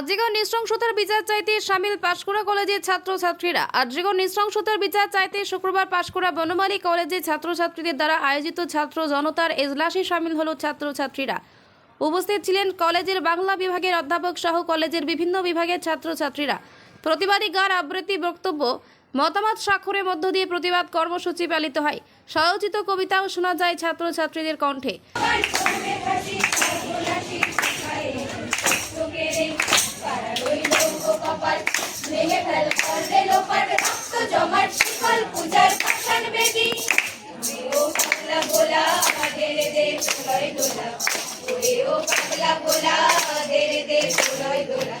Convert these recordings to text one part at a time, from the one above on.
আজীবন নৃশংসতার বিচার চাইতে সামিল পাঁশকুড়া কলেজের ছাত্রছাত্রীরা। আজীবন নৃশংসতার বিচার চাইতে শুক্রবার পাঁশকুড়া বনমালী কলেজের ছাত্রছাত্রীদের দ্বারা আয়োজিত ছাত্র জনতার এজলাসে সামিল হলো ছাত্রছাত্রীরা। উপস্থিত ছিলেন কলেজের বাংলা বিভাগের অধ্যাপক সহ কলেজের বিভিন্ন বিভাগের ছাত্রছাত্রীরা। প্রতিবাদী গান আবৃত্তি বক্তব্য, মতামত স্বাক্ষরের মধ্য দিয়ে প্রতিবাদ কর্মসূচি পালিত হয়। স্বরচিত কবিতাও শোনা যায় ছাত্রছাত্রীদের কণ্ঠে। আমাদের দে প্রলয় দোলা। ওরে ও পাগলা গোলা আমাদের দে প্রলয় দোলা।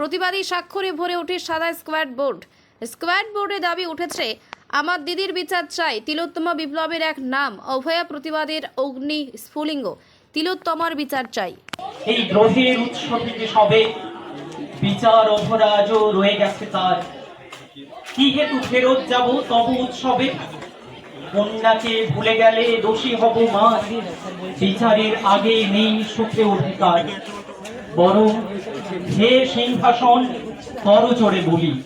প্রতিবাদী স্বাক্ষরে ভরে ওঠে সাদা স্কোয়াড বোর্ড। স্কোয়াড বোর্ডে দাবি উঠেছে আমার দিদির বিচার চাই তিলোত্তমা বিপ্লবের এক নাম অভয়া প্রতিবাদের অগ্নি স্ফুলিঙ্গ তিলোত্তমার বিচার চাই। এই দ্রোহের উৎস থেকে সবে বিচার অভরাজও রয়ে গেছে তার। কি হেতু ফেরত যাব তব উৎসবে? কন্যাকে ভুলে গেলে দোষী হব মা। বিচারের আগে নেই সুখে অধিকার। বরং হে সিংহাসন করচরে বলি।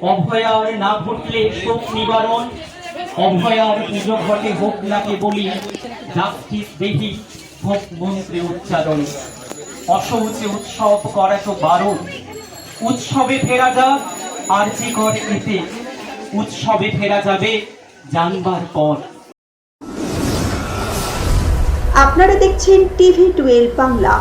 অভয়ার না ঘটলে শোক নিবারণ। অভয়ার পুজো ঘটে হোক নাকে বলি। জাস্টিস দেহি হোক মন্ত্রে উচ্চারণ। অসৌচে উৎসব করা তো বারণ। উৎসবে ফেরা যাক, আর যে কর এতে উৎসবে ফেরা যাবে। জানবার পর। আপনারা দেখছেন টিভি টুয়েলভ বাংলা।